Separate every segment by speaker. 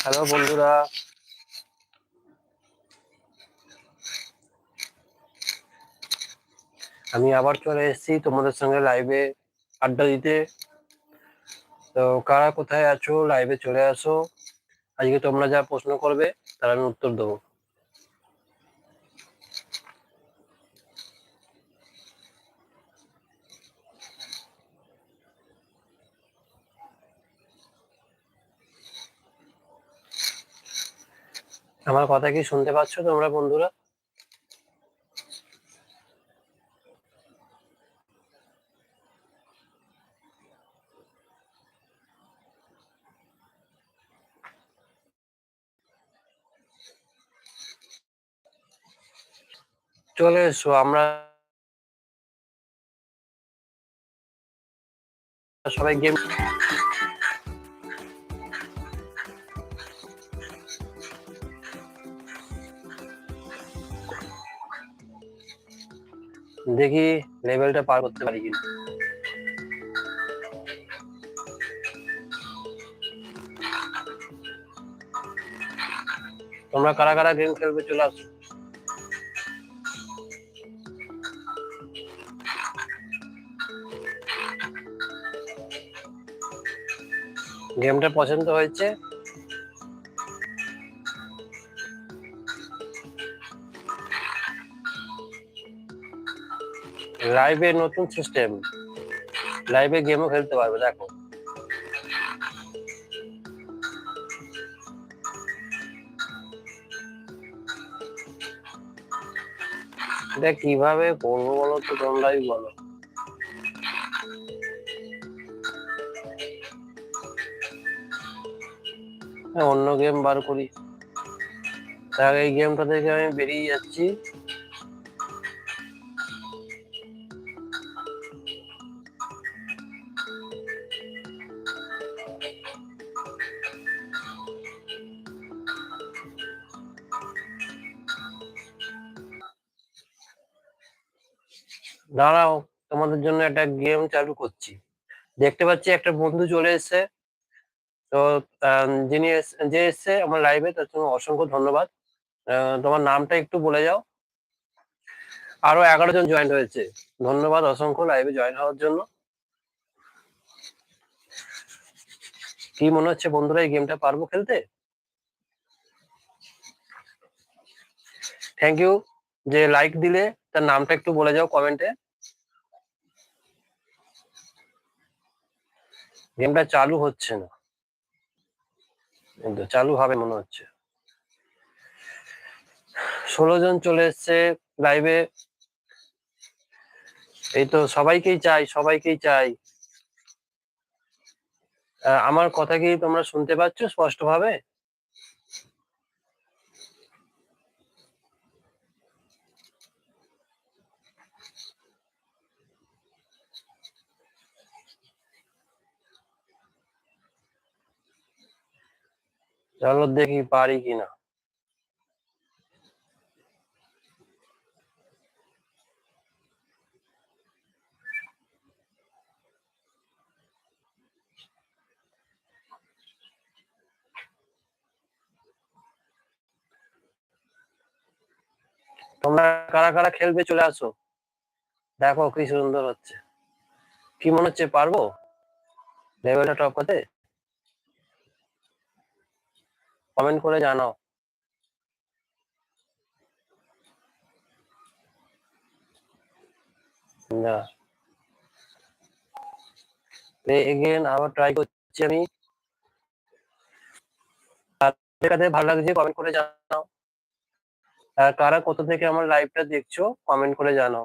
Speaker 1: Hello বন্ধুরা। আমি আবার চলে এসেছি তোমাদের সঙ্গে লাইভে আড্ডা দিতে। তো কারা কোথায় আছো লাইভে চলে আসো। আজকে তোমরা যা প্রশ্ন করবে, তার আমি উত্তর দেবো। আমার কথা কি শুনতে পাচ্ছ তোমরা বন্ধুরা? চলে এসো আমরা সবাই গেম দেখি লেভেলটা পার করতে পারি কিনা। তোমরা কারা কারা গেম খেলবে চলে আসো। গেমটা পছন্দ হয়েছে? লাইভে নতুন সিস্টেম লাইভে গেমও খেলতে পারবে দেখো। এটা কীভাবে করব বলো তো তোমরাই বলো। হ্যাঁ, অন্য গেম বার করি। এই গেমটা থেকে আমি বেরিয়ে যাচ্ছি। দাঁড়াও, তোমাদের জন্য একটা গেম চালু করছি। দেখতে পাচ্ছি একটা বন্ধু চলে এসেছে। তো যিনি যে এসছে আমার লাইভে তার জন্য অসংখ্য ধন্যবাদ। তোমার নামটা একটু বলে যাও। আরও এগারো জন জয়েন হয়েছে। ধন্যবাদ অসংখ্য লাইভে জয়েন হওয়ার জন্য। কি মনে হচ্ছে বন্ধুরা, এই গেমটা পারব খেলতে? থ্যাংক ইউ যে লাইক দিলে তার নামটা একটু বলে যাও কমেন্টে গেমটা চালু হচ্ছে না। কিন্তু চালু হবে মনে হচ্ছে। ষোলো জন চলে এসছে লাইভে এই তো সবাইকেই চাই সবাইকেই চাই। আমার কথা কি তোমরা শুনতে পাচ্ছ স্পষ্ট ভাবে চলো দেখি পারি কিনা। তোমরা কারা কারা খেলবে চলে আসো? দেখো কি সুন্দর হচ্ছে। কি মনে হচ্ছে পারব? লেভেলটা টপ করতে? কমেন্ট করে জানাও। না। এগেন আবার ট্রাই করছি আমি। ভালো লাগছে কমেন্ট করে জানাও। আর কারা কোথা থেকে আমার লাইভটা দেখছ, কমেন্ট করে জানাও।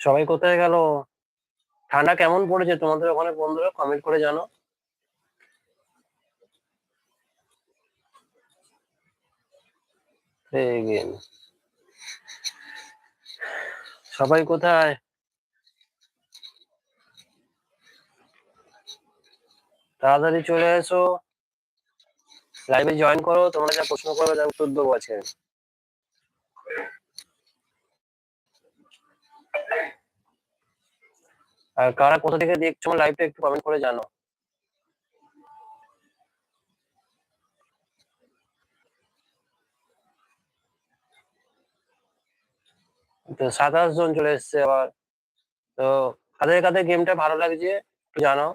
Speaker 1: সবাই কোথায় গেল? ঠান্ডা কেমন পড়েছে? তোমাদের ওখানে বন্ধুরা কমেন্ট করে জানো। সবাই কোথায়? তাড়াতাড়ি চলে এসো। লাইভে জয়েন করো, তোমরা যা প্রশ্ন করবে তার উত্তর দেবো আছে আর কারা কোথা থেকে দেখছ লাইভটা একটু কমেন্ট করে জানো। তো সাতাশ জন চলে এসছে আবার। তো কাদের কাদের গেমটা ভালো লাগছে একটু জানো।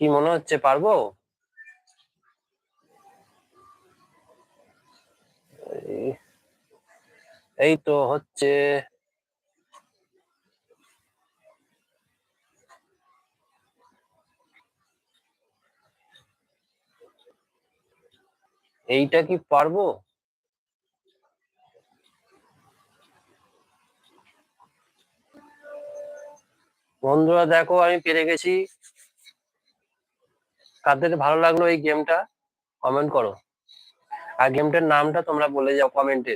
Speaker 1: কি মনে হচ্ছে, পারব? এই তো হচ্ছে এইটা কি পারব? বন্ধুরা দেখো, আমি পেরে গেছি। কাদের ভালো লাগল এই গেমটা কমেন্ট করো। আর গেমটার নামটা তোমরা বলে যাও কমেন্টে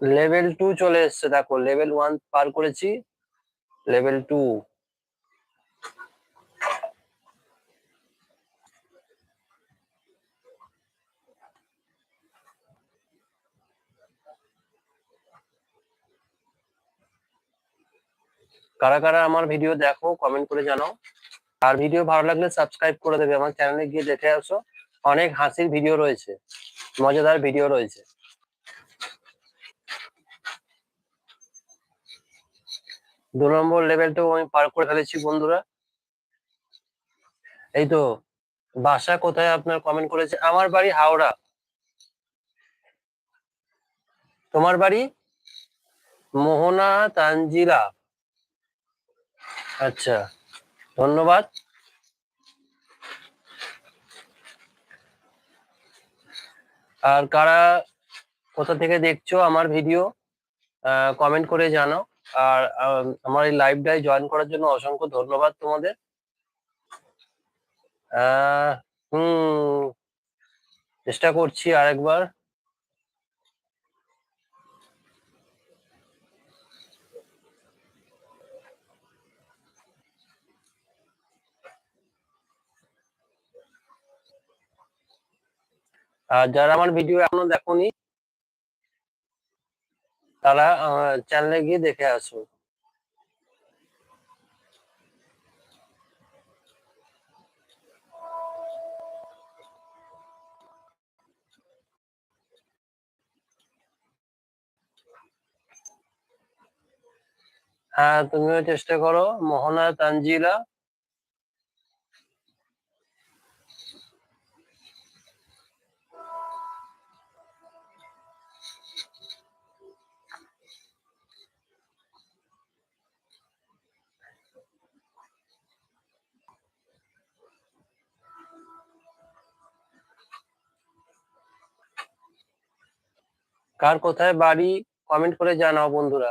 Speaker 1: লেভেল টু চলে এসছে, দেখো লেভেল ওয়ান পার করেছি লেভেল টু কারা কারা আমার ভিডিও দেখো কমেন্ট করে জানাও। আর ভিডিও ভালো লাগলে সাবস্ক্রাইব করে দেবে, আমার চ্যানেলে গিয়ে দেখে আসো। অনেক হাসির ভিডিও রয়েছে, মজাদার ভিডিও রয়েছে। দু নম্বর লেভেলটাও আমি পার করে ফেলেছি, বন্ধুরা। এই তো, বাসা কোথায় আপনার কমেন্ট করেছে? আমার বাড়ি হাওড়া। তোমার বাড়ি? মোহনা তানজিলা। আচ্ছা ধন্যবাদ। আর কারা কোথা থেকে দেখছ আমার ভিডিও কমেন্ট করে জানাও। আর আম, আমার এই লাইভটায় জয়েন করার জন্য অসংখ্য ধন্যবাদ তোমাদের। হুম চেষ্টা করছি আরেকবার। আর যারা আমার ভিডিও এখনও দেখোনি তারা চ্যানেলে গিয়ে দেখে আসো হ্যাঁ তুমিও চেষ্টা করো। মোহনা তানজিলা কার কোথায় বাড়ি কমেন্ট করে জানাও বন্ধুরা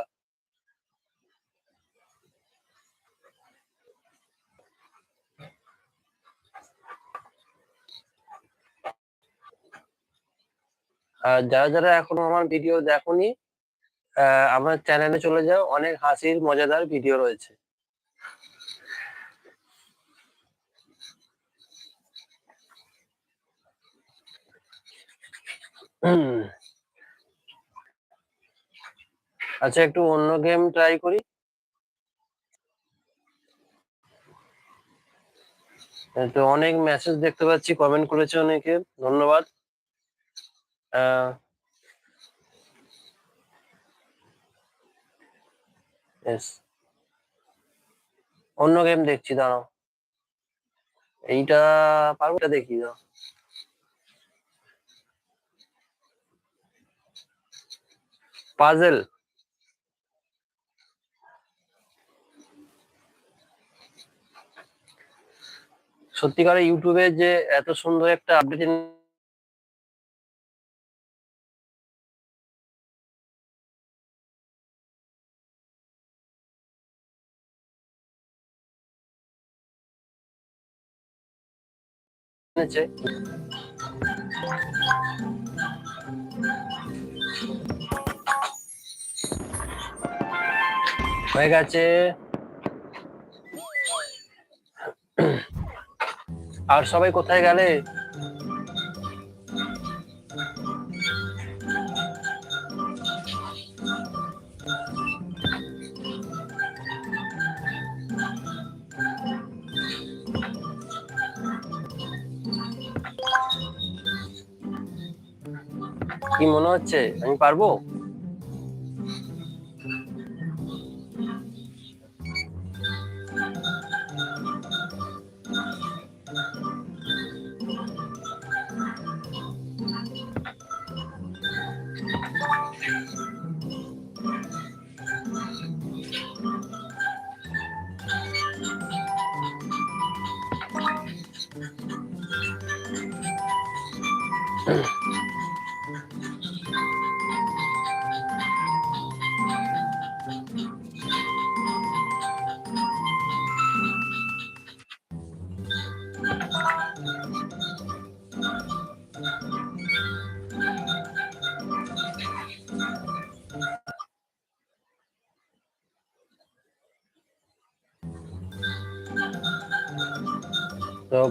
Speaker 1: আর যারা যারা এখনও আমার ভিডিও দেখোনি আমার চ্যানেলে চলে যাও, অনেক হাসির, মজাদার ভিডিও রয়েছে হুম। আচ্ছা একটু অন্য গেম ট্রাই করি। তো অনেক মেসেজ দেখতে পাচ্ছি কমেন্ট করেছে অনেকে, ধন্যবাদ। অন্য গেম দেখছি, দাঁড়াও। এইটা পারব দেখি দাও পাজেল সত্যিকারে ইউটিউবে যে এত সুন্দর একটা আপডেট হয়ে গেছে আর সবাই কোথায় গেলে? কি মনে হচ্ছে? আমি পারব? তো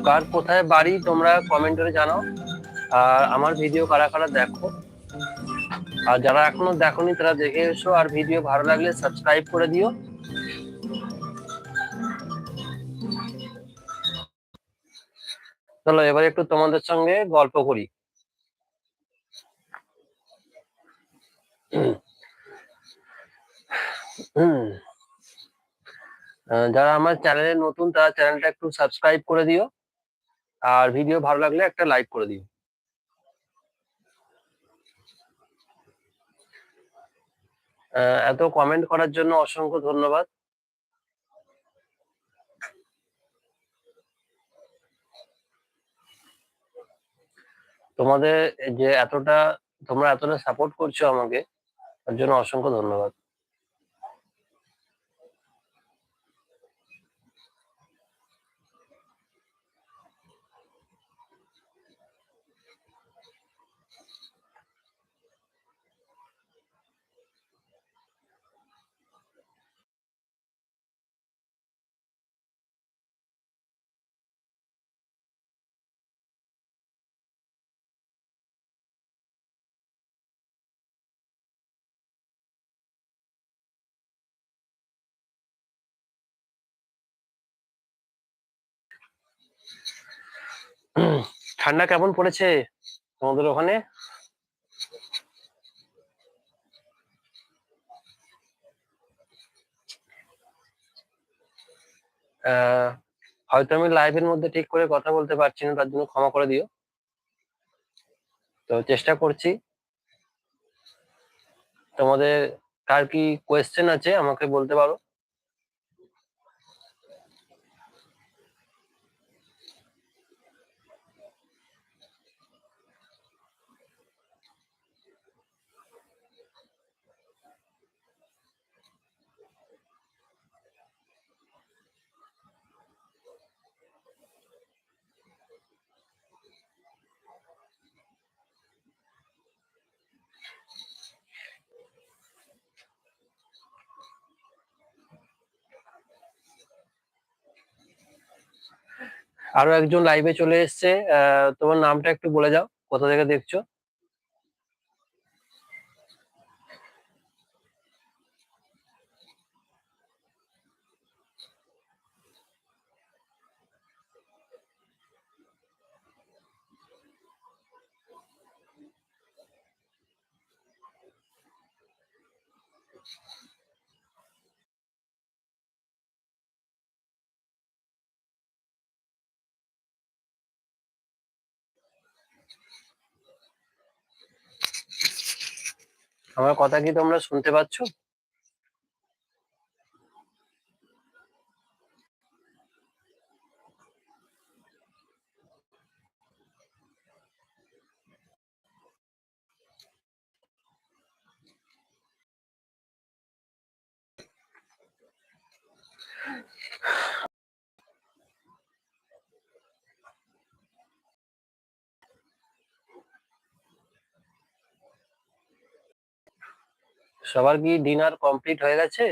Speaker 1: কার কোথায় বাড়ি তোমরা কমেন্ট করে জানাও আর আমার ভিডিও কারা কারা দেখো, আর যারা এখনও দেখোনি তারা দেখে এসো, আর ভিডিও ভালো লাগলে সাবস্ক্রাইব করে দিও। চলো এবার একটু তোমাদের সঙ্গে গল্প করি। যারা আমার চ্যানেলে নতুন তারা চ্যানেলটা একটু সাবস্ক্রাইব করে দিও, আর ভিডিও ভালো লাগলে একটা লাইক করে দিও। এত কমেন্ট করার জন্য অসংখ্য ধন্যবাদ। তোমাদের যে এতটা, তোমরা এতটা সাপোর্ট করছ আমাকে, তার জন্য অসংখ্য ধন্যবাদ। ঠান্ডা কেমন পড়েছে তোমাদের ওখানে? হয়তো আমি লাইভের মধ্যে ঠিক করে কথা বলতে পারছি না, তার জন্য ক্ষমা করে দিও। তো চেষ্টা করছি। তোমাদের কার কি কোয়েশ্চেন আছে আমাকে বলতে পারো? আরও একজন লাইভে চলে এসছে তোমার নামটা একটু বলে যাও কোথা থেকে দেখছ? আমার কথা কি তোমরা শুনতে পাচ্ছ? সবার কি ডিনার কমপ্লিট হয়ে গেছে?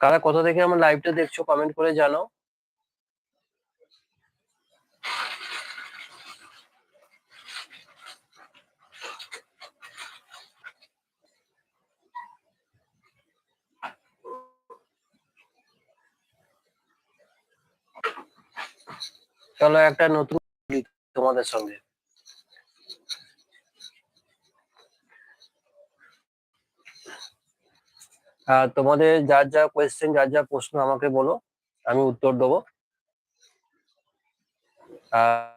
Speaker 1: কারা কোথা থেকে আমার লাইভটা দেখছ? কমেন্ট করে জানাও। চলো একটা নতুন তোমাদের সঙ্গে। তোমাদের যার যা কোয়েশ্চেন যার যা প্রশ্ন আমাকে বলো আমি উত্তর দেবো। আহ,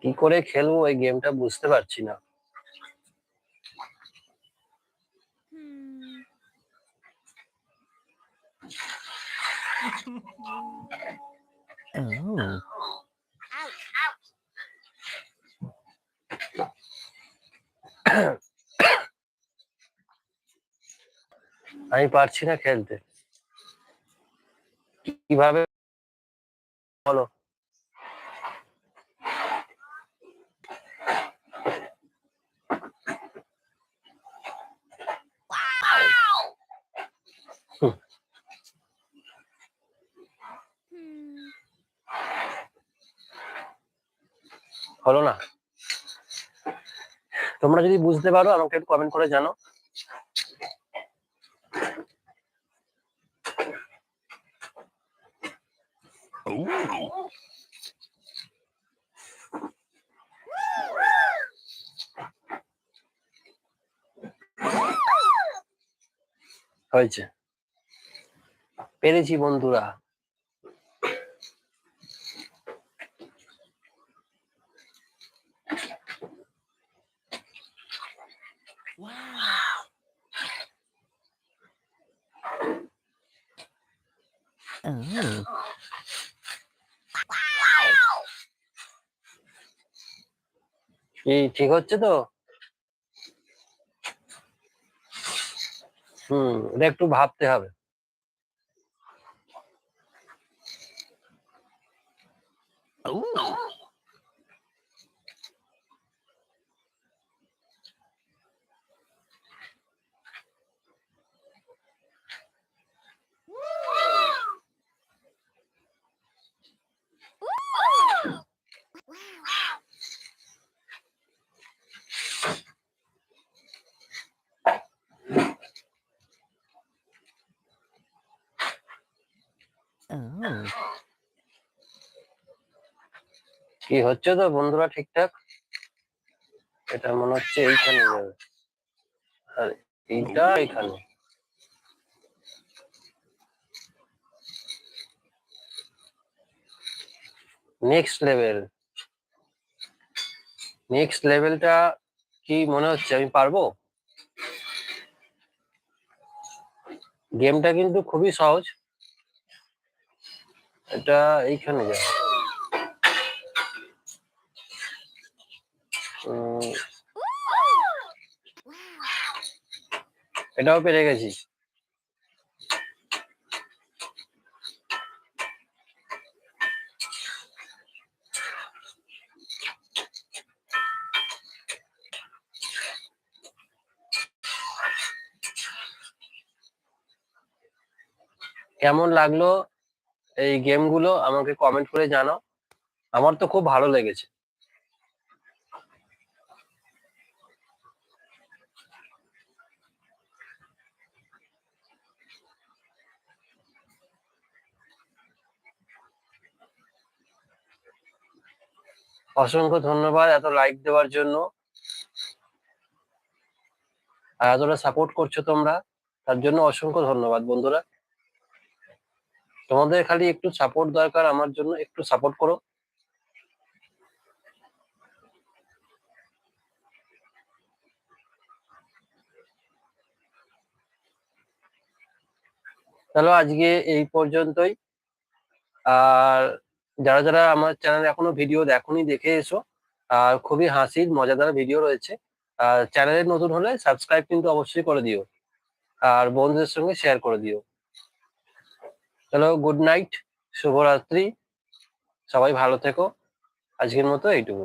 Speaker 1: কি করে খেলব? এই গেমটা বুঝতে পারছি না।
Speaker 2: Oh.
Speaker 1: আমি পারছি না খেলতে। কীভাবে বলো। হলো না। তোমরা যদি বুঝতে পারো আমাকে একটু কমেন্ট করে জানো. হয়েছে পেরেছি বন্ধুরা কি ঠিক হচ্ছে তো? হুম এটা একটু ভাবতে হবে।
Speaker 2: Oh.
Speaker 1: কি হচ্ছে তো বন্ধুরা ঠিকঠাক? এটা মনে হচ্ছে এইখানে যাবে আর এইটা এখানে নেক্সট লেভেল নেক্সট লেভেলটা কি মনে হচ্ছে, আমি পারব? গেমটা কিন্তু খুবই সহজ। এটা এইখানে যাবে এটাও পেরে গেছি কেমন লাগল এই গেমগুলো আমাকে কমেন্ট করে জানাও। আমার তো খুব ভালো লেগেছে। অসংখ্য ধন্যবাদ এত লাইক দেওয়ার জন্য। আর এতটা সাপোর্ট করছ তোমরা, তার জন্য অসংখ্য ধন্যবাদ বন্ধুরা। তোমাদের খালি একটু সাপোর্ট দরকার, আমার জন্য একটু সাপোর্ট করো। চলো আজকে এই পর্যন্তই। আর যারা যারা আমার চ্যানেল এখনও ভিডিও দেখনি, দেখে এসো। আর খুবই হাসির, মজাদার ভিডিও রয়েছে। আর চ্যানেলে নতুন হলে সাবস্ক্রাইব কিন্তু অবশ্যই করে দিও। আর বন্ধুদের সঙ্গে শেয়ার করে দিও। চলো গুড নাইট শুভরাত্রি। সবাই ভালো থেকো। আজকের মতো এইটুকু